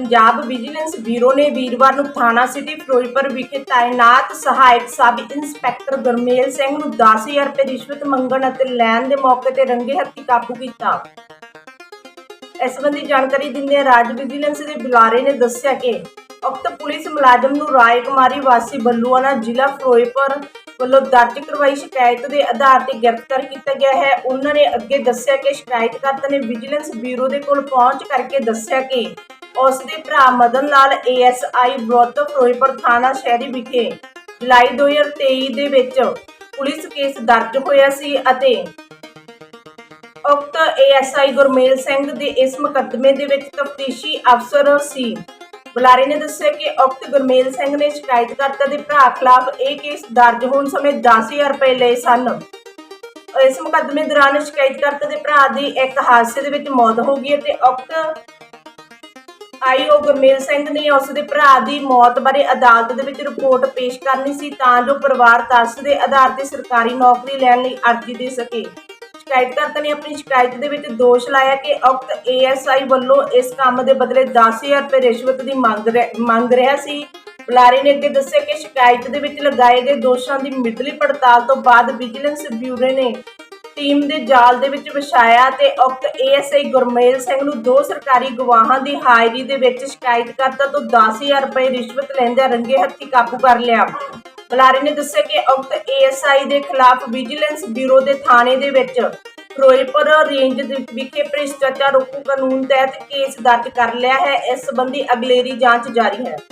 Punjab vigilance bureau ਨੇ ਵੀਰਵਾਰ ਨੂੰ ਥਾਣਾ ਸਿਟੀ ਫਿਰੋਜ਼ਪੁਰ ਵਿਖੇ ਤਾਇਨਾਤ ਸਹਾਇਕ ਸਬ ਇੰਸਪੈਕਟਰ ਗੁਰਮੇਲ ਸਿੰਘ ਨੂੰ 10000 ਰੁਪਏ ਰਿਸ਼ਵਤ ਮੰਗਣ ਅਤੇ ਲੈਣ ਦੇ ਮੌਕੇ ਤੇ ਰੰਗੇ ਹੱਥੀਂ ਕਾਬੂ ਕੀਤਾ। ਇਸ ਸੰਬੰਧੀ ਜਾਣਕਾਰੀ ਦਿੰਦਿਆਂ ਰਾਜ ਵਿਜੀਲੈਂਸ ਦੇ ਬੁਲਾਰੇ ਨੇ ਦੱਸਿਆ ਕਿ ਉਕਤ ਪੁਲਿਸ ਮੁਲਾਜ਼ਮ ਨੂੰ ਰਾਏ ਕੁਮਾਰੀ ਵਾਸੀ ਬੱਲੂਆਣਾ ਜ਼ਿਲ੍ਹਾ ਫਿਰੋਜ਼ਪੁਰ ਵੱਲੋਂ ਦਰਜ ਕਰਵਾਈ ਸ਼ਿਕਾਇਤ ਦੇ ਆਧਾਰ ਤੇ ਗ੍ਰਿਫਤਾਰ ਕੀਤਾ ਗਿਆ ਹੈ। ਉਹਨਾਂ ਨੇ ਅੱਗੇ ਦੱਸਿਆ ਕਿ ਸ਼ਿਕਾਇਤਕਰਤਾ ਨੇ ਵਿਜੀਲੈਂਸ ਬਿਊਰੋ ਦੇ ਕੋਲ ਪਹੁੰਚ ਕਰਕੇ ਦੱਸਿਆ ਕਿ ਉਸ ਦੇ ਭਰਾ ਮਦਨ ਲਾਲ ਏਐਸਆਈ ਬ੍ਰੋਤ ਫਿਰੋਜ਼ਪੁਰ ਥਾਣਾ ਸ਼ਹਿਰੀ ਵਿਖੇ ਜੁਲਾਈ 2023 ਦੇ ਵਿੱਚ ਪੁਲਿਸ ਕੇਸ ਦਰਜ ਹੋਇਆ ਸੀ ਅਤੇ ਉਕਤ ਏਐਸਆਈ ਗੁਰਮੇਲ ਸਿੰਘ ਦੇ ਇਸ ਮੁਕੱਦਮੇ ਦੇ ਵਿੱਚ ਤਫਤੀਸ਼ੀ ਅਫਸਰ ਸੀ। ਬੁਲਾਰੇ ਨੇ ਦੱਸਿਆ ਕਿ ਉਕਤ ਗੁਰਮੇਲ ਸਿੰਘ ਨੇ ਸ਼ਿਕਾਇਤਕਰਤਾ ਦੇ ਭਰਾ ਖਿਲਾਫ ਇਹ ਕੇਸ ਦਰਜ ਹੋਣ ਸਮੇਂ 10000 ਰੁਪਏ ਲਏ ਸਨ। ਇਸ ਮੁਕੱਦਮੇ ਦੌਰਾਨ ਸ਼ਿਕਾਇਤਕਰਤਾ ਦੇ ਭਰਾ ਦੀ ਇੱਕ ਹਾਦਸੇ ਦੇ ਵਿੱਚ ਮੌਤ ਹੋ ਗਈ ਅਤੇ ਉਕਤ ਆਈਓ ਗੁਰਮੇਲ ਸਿੰਘ ਨੇ ਉਸ ਦੇ ਭਰਾ ਦੀ ਮੌਤ ਬਾਰੇ ਅਦਾਲਤ ਦੇ ਵਿੱਚ ਰਿਪੋਰਟ ਪੇਸ਼ ਕਰਨੀ ਸੀ ਤਾਂ ਜੋ ਪਰਿਵਾਰ ਤਰਸ ਦੇ ਆਧਾਰ ਤੇ ਸਰਕਾਰੀ ਨੌਕਰੀ ਲੈਣ ਲਈ ਅਰਜ਼ੀ ਦੇ ਸਕੇ। ਸ਼ਿਕਾਇਤਕਰਤਾ ਨੇ ਆਪਣੀ ਸ਼ਿਕਾਇਤ ਦੇ ਵਿੱਚ ਦੋਸ਼ ਲਾਇਆ ਕਿ ਉਕਤ ਏਐਸਆਈ ਵੱਲੋਂ ਇਸ ਕੰਮ ਦੇ ਬਦਲੇ 10000 ਰੁਪਏ ਰਿਸ਼ਵਤ ਦੀ ਮੰਗ ਰਹਿ- ਮੰਗ ਰਿਹਾ ਸੀ। ਬੁਲਾਰੇ ਨੇ ਅੱਗੇ ਦੱਸਿਆ ਕਿ ਸ਼ਿਕਾਇਤ ਦੇ ਵਿੱਚ ਲਗਾਏ ਗਏ ਦੋਸ਼ਾਂ ਦੀ ਮਿਡਲੀ ਪੜਤਾਲ ਤੋਂ ਬਾਅਦ ਵਿਜੀਲੈਂਸ ਬਿਊਰੋ ਨੇ ਟੀਮ ਦੇ ਜਾਲ ਦੇ ਵਿੱਚ ਵਿਛਾਇਆ ਤੇ ਉਕਤ ਏਐਸਆਈ ਗੁਰਮੇਲ ਸਿੰਘ ਨੂੰ ਦੋ ਸਰਕਾਰੀ ਗਵਾਹਾਂ ਦੀ ਹਾਜ਼ਰੀ ਦੇ ਵਿੱਚ ਸ਼ਿਕਾਇਤਕਰਤਾ ਤੋਂ 10000 ਰੁਪਏ ਰਿਸ਼ਵਤ ਲੈਂਦਿਆਂ ਰੰਗੇ ਹੱਥੀਂ ਕਾਬੂ ਕਰ ਲਿਆ। ਬੁਲਾਰੇ ਨੇ ਦੱਸਿਆ ਕਿ ਉਕਤ ਏਐਸਆਈ ਦੇ ਖਿਲਾਫ ਵਿਜੀਲੈਂਸ ਬਿਊਰੋ ਦੇ ਥਾਣੇ ਦੇ ਵਿੱਚ ਫਿਰੋਜ਼ਪੁਰ ਰੇਂਜ ਦੇ ਵਿਖੇ ਭ੍ਰਿਸ਼ਟਾਚਾਰ ਰੋਕੂ ਕਾਨੂੰਨ ਤਹਿਤ ਕੇਸ ਦਰਜ ਕਰ ਲਿਆ ਹੈ। ਇਸ ਸੰਬੰਧੀ ਅਗਲੇਰੀ ਜਾਂਚ ਜਾਰੀ ਹੈ।